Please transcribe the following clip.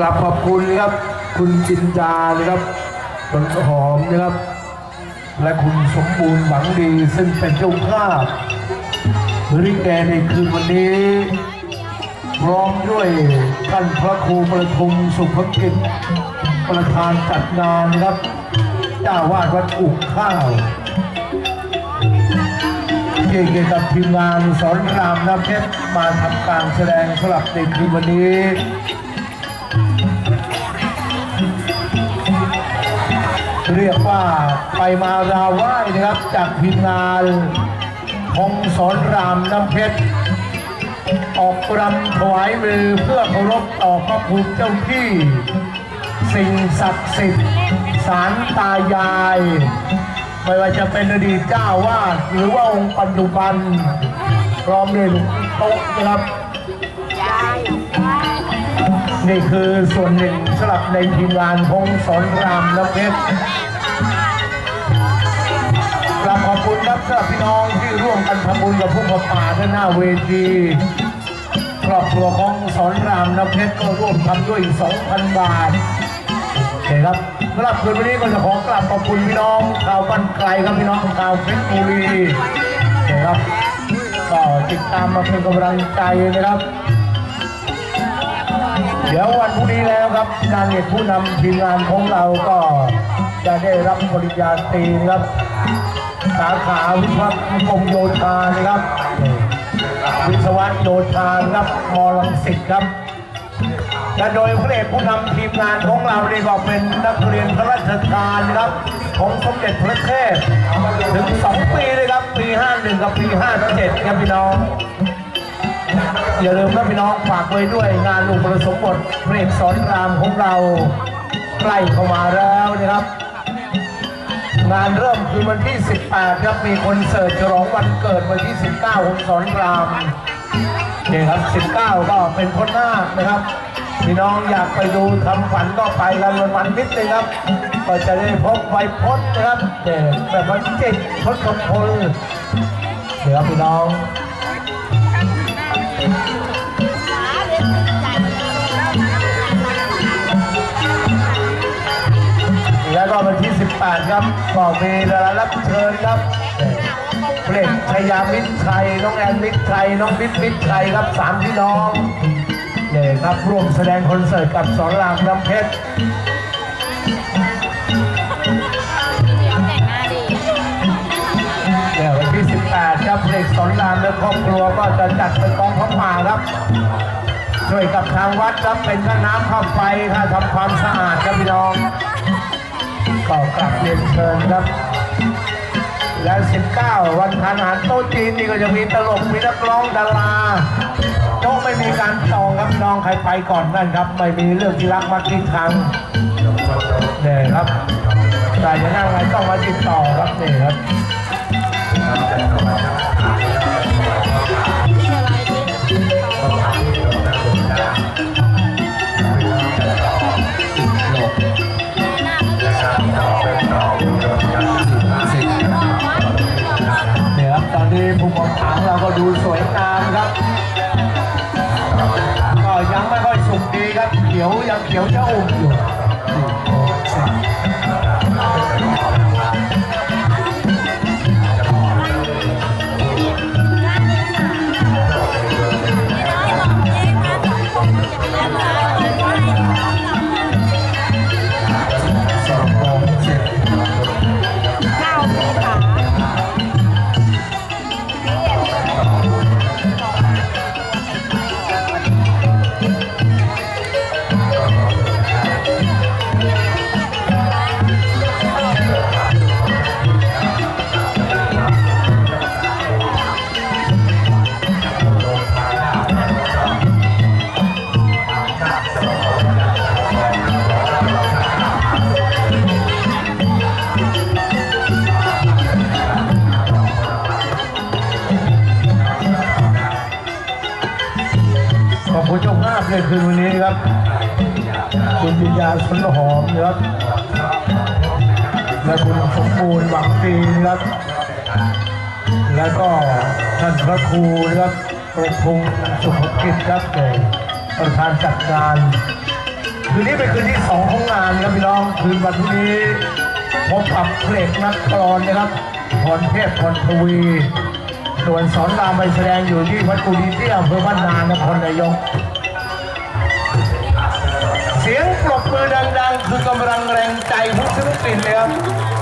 กลับขอบคุณนะครับ คุณจินดานะครับต้นหอมนะครับ และคุณสมบูรณ์หวังดีซึ่งเป็นเจ้าภาพริแกในคืนวันนี้พร้อมด้วยท่านพระครูประทุมสุภกิจประธานจัดงานนะครับเจ้าวาดวัดอุกข้าวเกี่ยวกับทีมงานสอนรามน้ำเพชรมาทำการแสดงสลับในคืนวันนี้ เรียกว่าไปมาราไหว้นะครับ จากทีมงานของสอนรามน้ำเพชร ออกรำถวายมือเพื่อเคารพต่อพระภูมิเจ้าที่ สิ่งศักดิ์สิทธิ์สารตายาย ไม่ว่าจะเป็นอดีตเจ้าวาดหรือว่าองค์ปัจจุบันพร้อมด้วยลวงพี่โต๊ะนะครับนี่คือส่วนหนึ่งสำหรับในทีมงานของสอนรามน้ำเพชร สำหรับพี่น้องที่ร่วมกันทำบุญกับผู้ประป่าด้านหน้าเวทีครอบครัวของสอนรามน้ำเพชรก็ร่วมทำด้วยอีก2,000 บาทนะครับสำหรับคืนวันนี้ก็จะขอกราบขอบคุณพี่น้องชาวบ้านไกลครับพี่น้องชาวเพชรบุรีนะครับก็ติดตามมาเป็นกำลังใจนะครับ เดี๋ยววันพรุ่งนี้แล้วครับนางเอกผู้นำทีมงานของเราก็จะได้รับปริญญาตรีนะครับ สาขาวิศวกรมโยธานะครับวิศวะโยธานะครับมรังสิตครับและโดยพระเอกผู้นำทีมงานของเราเนี่ยก็เป็นนักเรียนพระราชทานนะครับของสมเด็จพระเทพถึง 2 ปีเลยครับ ปี 51 กับปี 57 ครับพี่น้องอย่าลืมนะพี่น้องฝากไว้ด้วยงานอุประสมบทพระเอกสอนรามของเราใกล้เข้ามาแล้วนะครับ งานเริ่มคือวันที่ 18 ครับ มีคอนเสิร์ตฉลองวันเกิดวันที่ 19ของสอนรามนี่ครับ 19 ก็เป็นคนหน้านะครับ พี่น้องอยากไปดูทำฝันก็ไปกันวันวันนิดนึงครับ ก็จะได้พบไวพจน์นะครับเนี่แบบวันเจ็ดทศพลเดี๋ยวพี่น้อง วันที่18ครับก็มีดารารับเชิญครับเพลงชยามิตรชัยน้องแอนมิตรชัยน้องบิ๊กมิตรชัยครับสามพี่น้องเนี่ยครับร่วมแสดงคอนเสิร์ตกับสอนรามน้ำเพชรเดี๋ยวแต่งหน้าดีเนี่ยวันที่ 18 ครับเพลงสอนรามและครอบครัวก็จะจัดเป็นกองพระป่าครับช่วยกับทางวัดครับเป็นค่าน้ำค่าไฟค่าทำความสะอาดครับพี่น้อง ก็กลับเรียนเชิญครับ และ 19 วันทานอาหารโต๊ะจีนนี่ก็จะมีตลกมีนักร้องดาราโต๊ะไม่มีการจองครับน้องใครไปก่อนนั่นครับ ไม่มีเรื่องที่รักมากที่ชังเนี่ยครับแต่จะนั่งไรต้องมาติดต่อครับนี่ครับ ดูสวยงามครับ ก็ยังไม่ค่อยสุกดีครับ เขียวยังเขียวจะอุ่มอยู่ ขอบคุณเจ้าภาพเลยคืนวันนี้ครับ คุณปิญญาสนหอมนะครับ และคุณสมบูรณ์หวังปีนะครับ แล้วก็ท่านพระครูนะครับประพงสุภกิจครับเอ่อประธานจัดงานคืนนี้เป็นคืนที่สองของงานครับพี่น้องคืนวันทุนี้พบกับเพลงนักกลอนนะครับพรเทพพรทวี ส่วนสอนรามไปแสดงอยู่ที่วัดกุฎีเตี้ยอำเภอบ้านนานครนายก เสียงปรบมือดังๆ คือกำลังแรงใจผู้ศิลปินเลยครับ